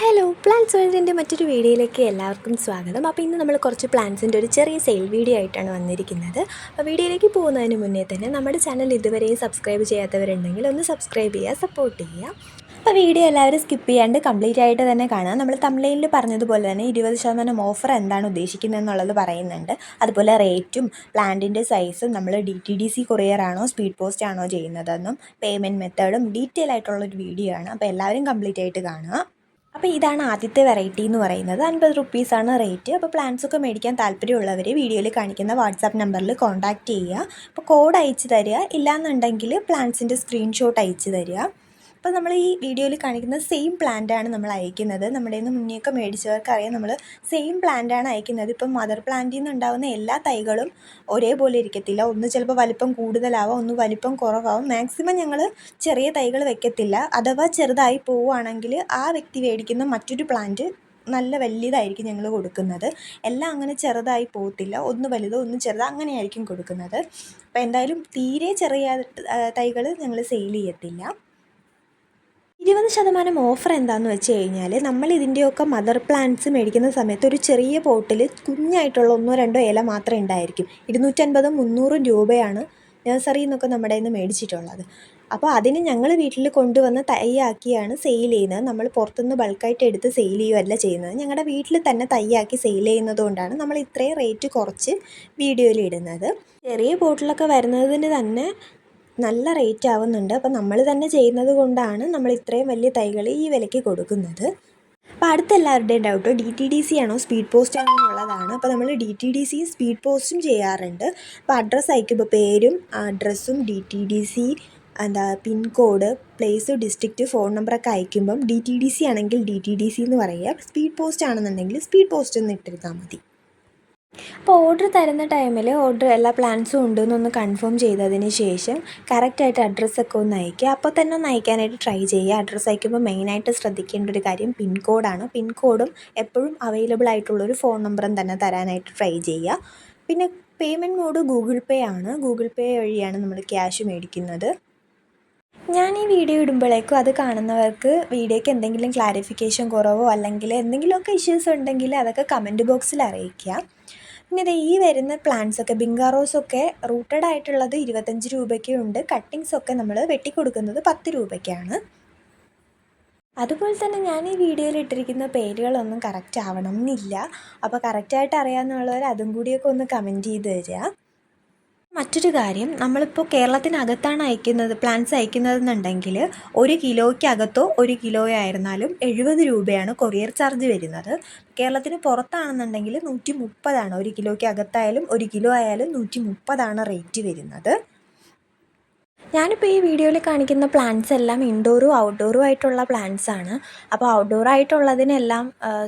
Hello plants വേൾഡിന്റെ മറ്റൊരു വീഡിയോയിലേക്ക് എല്ലാവർക്കും സ്വാഗതം. അപ്പോൾ ഇന്ന് നമ്മൾ കുറച്ച് പ്ലാന്റ്സിന്റെ ഒരു ചെറിയ സെയിൽ വീഡിയോ ആയിട്ടാണ് വന്നിരിക്കുന്നത്. അപ്പോൾ വീഡിയോയിലേക്ക് പോകുന്നതിന് മുന്നേ തന്നെ നമ്മുടെ ചാനൽ ഇതുവരെയും സബ്സ്ക്രൈബ് ചെയ്യാത്തവരുണ്ടെങ്കിൽ ഒന്ന് സബ്സ്ക്രൈബ് ചെയ്യുക സപ്പോർട്ട് ചെയ്യുക. അപ്പോൾ വീഡിയോ എല്ലാവരും സ്കിപ്പ് ചെയ്യാണ്ട് കംപ്ലീറ്റ് ആയിട്ട് തന്നെ കാണാം നമ്മൾ തമിഴിൽ പറഞ്ഞതുപോലെ തന്നെ ഇരുപത് ശതമാനം ഓഫർ എന്താണ് ഉദ്ദേശിക്കുന്നത് എന്നുള്ളത് പറയുന്നുണ്ട്. അതുപോലെ റേറ്റും പ്ലാന്റിന്റെ സൈസും നമ്മൾ D T D C courier ആണോ സ്പീഡ് പോസ്റ്റ് ആണോ ചെയ്യുന്നതെന്നും പേയ്മെന്റ് മെത്തേഡും ഡീറ്റെയിൽ ആയിട്ടുള്ളൊരു വീഡിയോ ആണ്. അപ്പോൾ എല്ലാവരും കംപ്ലീറ്റ് ആയിട്ട് കാണുക. അപ്പോൾ ഇതാണ് ആദ്യത്തെ വെറൈറ്റി എന്ന് പറയുന്നത്. അൻപത് റുപ്പീസാണ് റേറ്റ് അപ്പോൾ പ്ലാൻസ് ഒക്കെ മേടിക്കാൻ താല്പര്യമുള്ളവർ വീഡിയോയിൽ കാണിക്കുന്ന വാട്സാപ്പ് നമ്പറിൽ കോൺടാക്റ്റ് ചെയ്യുക. അപ്പോൾ കോഡ് അയച്ചു തരിക. ഇല്ലാന്നുണ്ടെങ്കിൽ പ്ലാൻസിന്റെ സ്ക്രീൻഷോട്ട് അയച്ചു തരിക. അപ്പോൾ നമ്മൾ ഈ വീഡിയോയിൽ കാണിക്കുന്ന സെയിം പ്ലാന്റാണ് നമ്മൾ അയക്കുന്നത്. നമ്മുടെ നിന്ന് മുന്നേയൊക്കെ മേടിച്ചവർക്കറിയാം നമ്മൾ സെയിം പ്ലാന്റാണ് അയക്കുന്നത്. ഇപ്പം മദർ പ്ലാന്റിൽ നിന്ന് ഉണ്ടാകുന്ന എല്ലാ തൈകളും ഒരേപോലെ ഇരിക്കത്തില്ല. ഒന്ന് ചിലപ്പോൾ വലിപ്പം കൂടുതലാവാം ഒന്ന് വലിപ്പം കുറവാകും മാക്സിമം ഞങ്ങൾ ചെറിയ തൈകൾ വെക്കത്തില്ല. അഥവാ ചെറുതായി പോവുകയാണെങ്കിൽ ആ വ്യക്തി മേടിക്കുന്ന മറ്റൊരു പ്ലാന്റ് നല്ല വലിയതായിരിക്കും ഞങ്ങൾ കൊടുക്കുന്നത്. എല്ലാം അങ്ങനെ ചെറുതായി പോകത്തില്ല. ഒന്ന് വലുതോ ഒന്ന് ചെറുതോ അങ്ങനെയായിരിക്കും കൊടുക്കുന്നത്. അപ്പോൾ എന്തായാലും തീരെ ചെറിയ തൈകൾ ഞങ്ങൾ സെയിൽ ചെയ്യത്തില്ല. ഇരുപത് ശതമാനം ഓഫർ എന്താണെന്ന് വെച്ച് കഴിഞ്ഞാൽ നമ്മൾ ഇതിന്റെയൊക്കെ മദർ പ്ലാന്റ്സ് മേടിക്കുന്ന സമയത്ത് ഒരു ചെറിയ പോട്ടിൽ കുഞ്ഞായിട്ടുള്ള ഒന്നോ രണ്ടോ ഇല മാത്രമേ ഉണ്ടായിരിക്കും. ഇരുന്നൂറ്റൻപതും മുന്നൂറും രൂപയാണ് നഴ്സറിയിൽ നിന്നൊക്കെ നമ്മുടെ നിന്ന് മേടിച്ചിട്ടുള്ളത്. അപ്പോൾ അതിന് ഞങ്ങൾ വീട്ടിൽ കൊണ്ടുവന്ന് തയ്യാക്കിയാണ് സെയിൽ ചെയ്യുന്നത്. നമ്മൾ പുറത്തുനിന്ന് ബൾക്കായിട്ട് എടുത്ത് സെയിൽ ചെയ്യുകയല്ല ചെയ്യുന്നത്. ഞങ്ങളുടെ വീട്ടിൽ തന്നെ തയ്യാക്കി സെയിൽ ചെയ്യുന്നതുകൊണ്ടാണ് നമ്മൾ ഇത്രയും റേറ്റ് കുറച്ച് വീഡിയോയിൽ ഇടുന്നത്. ചെറിയ ബോട്ടിലൊക്കെ വരുന്നതിന് തന്നെ നല്ല റേറ്റ് ആവുന്നുണ്ട്. അപ്പോൾ നമ്മൾ തന്നെ ചെയ്യുന്നത് കൊണ്ടാണ് നമ്മൾ ഇത്രയും വലിയ തൈകൾ ഈ വിലയ്ക്ക് കൊടുക്കുന്നത്. അപ്പോൾ അടുത്ത എല്ലാവരുടെയും doubt D T D C ആണോ സ്പീഡ് പോസ്റ്റ് ആണോ എന്നുള്ളതാണ്. അപ്പോൾ നമ്മൾ ഡി ടി ഡി സിയും സ്പീഡ് പോസ്റ്റും ചെയ്യാറുണ്ട്. അപ്പോൾ അഡ്രസ്സ് അയക്കുമ്പോൾ പേരും അഡ്രസ്സും ഡി ടി ഡി സി എന്താ പിൻകോഡ് പ്ലേസ് ഡിസ്ട്രിക്റ്റ് ഫോൺ നമ്പറൊക്കെ അയക്കുമ്പം ഡി ടി ഡി സി ആണെങ്കിൽ ഡി ടി ഡി സി എന്ന് പറയുക സ്പീഡ് പോസ്റ്റ് ആണെന്നുണ്ടെങ്കിൽ സ്പീഡ് പോസ്റ്റ് എന്ന് ഇട്ടിരുന്നാൽ മതി. അപ്പോൾ ഓർഡർ തരുന്ന ടൈമിൽ ഓർഡർ എല്ലാ പ്ലാൻസും ഉണ്ടെന്നൊന്ന് കൺഫേം ചെയ്തതിന് ശേഷം കറക്റ്റായിട്ട് അഡ്രസ്സൊക്കെ ഒന്ന് അയക്കുക അപ്പോൾ തന്നെ ഒന്ന് അയക്കാനായിട്ട് ട്രൈ ചെയ്യുക. അഡ്രസ്സ് അയക്കുമ്പോൾ മെയിനായിട്ട് ശ്രദ്ധിക്കേണ്ട ഒരു കാര്യം പിൻകോഡാണ് പിൻകോഡും എപ്പോഴും അവൈലബിൾ ആയിട്ടുള്ളൊരു ഫോൺ നമ്പറും തന്നെ തരാനായിട്ട് ട്രൈ ചെയ്യുക. പിന്നെ പേയ്മെന്റ് മോഡ് ഗൂഗിൾ പേ ആണ്. ഗൂഗിൾ പേ വഴിയാണ് നമ്മൾ ക്യാഷ് മേടിക്കുന്നത്. ഞാൻ ഈ വീഡിയോ ഇടുമ്പോഴേക്കും അത് കാണുന്നവർക്ക് വീഡിയോയ്ക്ക് എന്തെങ്കിലും ക്ലാരിഫിക്കേഷൻ കുറവോ അല്ലെങ്കിൽ എന്തെങ്കിലുമൊക്കെ ഇഷ്യൂസ് ഉണ്ടെങ്കിൽ അതൊക്കെ കമന്റ് ബോക്സിൽ അറിയിക്കുക. പിന്നെ ഇത് ഈ വരുന്ന പ്ലാന്റ്സ് ഒക്കെ ബിങ്കാറോസ് ഒക്കെ റൂട്ടഡ് ആയിട്ടുള്ളത് ഇരുപത്തഞ്ച് രൂപയ്ക്ക് ഉണ്ട്. കട്ടിങ്സ് ഒക്കെ നമ്മൾ വെട്ടിക്കൊടുക്കുന്നത് പത്ത് രൂപയ്ക്കാണ്. അതുപോലെ തന്നെ ഞാൻ ഈ വീഡിയോയിൽ ഇട്ടിരിക്കുന്ന പേരുകളൊന്നും കറക്റ്റ് ആവണം എന്നില്ല അപ്പോൾ കറക്റ്റായിട്ട് അറിയാമെന്നുള്ളവർ അതും കൂടിയൊക്കെ ഒന്ന് കമന്റ് ചെയ്ത് തരിക. മറ്റൊരു കാര്യം നമ്മളിപ്പോൾ കേരളത്തിനകത്താണ് അയക്കുന്നത് പ്ലാന്റ്സ് അയക്കുന്നതെന്നുണ്ടെങ്കിൽ ഒരു കിലോയ്ക്കകത്തോ ഒരു കിലോയോ ആയിരുന്നാലും എഴുപത് രൂപയാണ് കൊറിയർ ചാർജ് വരുന്നത്. കേരളത്തിന് പുറത്താണെന്നുണ്ടെങ്കിൽ നൂറ്റി മുപ്പതാണ് ഒരു കിലോയ്ക്ക് അകത്തായാലും ഒരു കിലോ ആയാലും നൂറ്റി മുപ്പതാണ് റേറ്റ് വരുന്നത്. ഞാനിപ്പോൾ ഈ വീഡിയോയിൽ കാണിക്കുന്ന പ്ലാന്റ്സ് എല്ലാം ഇൻഡോറും ഔട്ട്ഡോറും ആയിട്ടുള്ള പ്ലാന്റ്സ് ആണ്. അപ്പോൾ ഔട്ട്ഡോർ ആയിട്ടുള്ളതിനെല്ലാം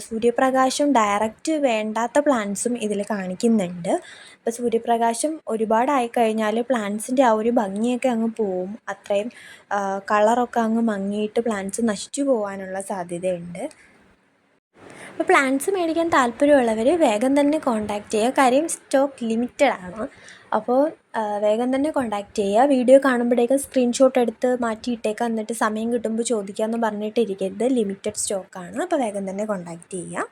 സൂര്യപ്രകാശം ഡയറക്റ്റ് വേണ്ടാത്ത പ്ലാന്റ്സും ഇതിൽ കാണിക്കുന്നുണ്ട്. അപ്പോൾ സൂര്യപ്രകാശം ഒരുപാടായി കഴിഞ്ഞാൽ പ്ലാന്റ്സിന്റെ ആ ഒരു ഭംഗിയൊക്കെ അങ്ങ് പോവും. അത്രയും കളറൊക്കെ അങ്ങ് മങ്ങിയിട്ട് പ്ലാന്റ്സ് നശിച്ചു പോകാനുള്ള സാധ്യതയുണ്ട്. അപ്പോൾ പ്ലാന്റ്സ് മേടിക്കാൻ താല്പര്യമുള്ളവർ വേഗം തന്നെ കോൺടാക്റ്റ് ചെയ്യുക. കാര്യം സ്റ്റോക്ക് ലിമിറ്റഡ് ആണ്. അപ്പോൾ വേഗം തന്നെ കോൺടാക്റ്റ് ചെയ്യുക. വീഡിയോ കാണുമ്പോഴേക്കും സ്ക്രീൻഷോട്ട് എടുത്ത് മാറ്റിയിട്ടേക്കുക എന്നിട്ട് സമയം കിട്ടുമ്പോൾ ചോദിക്കാമെന്ന് പറഞ്ഞിട്ടിരിക്കരുത്. ലിമിറ്റഡ് സ്റ്റോക്കാണ് അപ്പോൾ വേഗം തന്നെ കോൺടാക്റ്റ് ചെയ്യുക.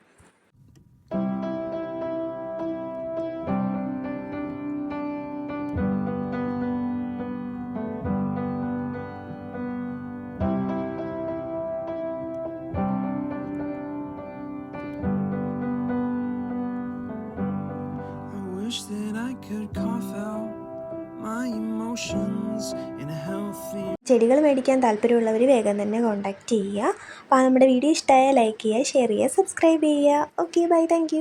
ചെടികൾ മേടിക്കാൻ താല്പര്യമുള്ളവർ വേഗം തന്നെ കോൺടാക്റ്റ് ചെയ്യുക. അപ്പോൾ നമ്മുടെ വീഡിയോ ഇഷ്ടമായ ലൈക്ക് ചെയ്യുക ഷെയർ ചെയ്യുക സബ്സ്ക്രൈബ് ചെയ്യുക. Okay bye thank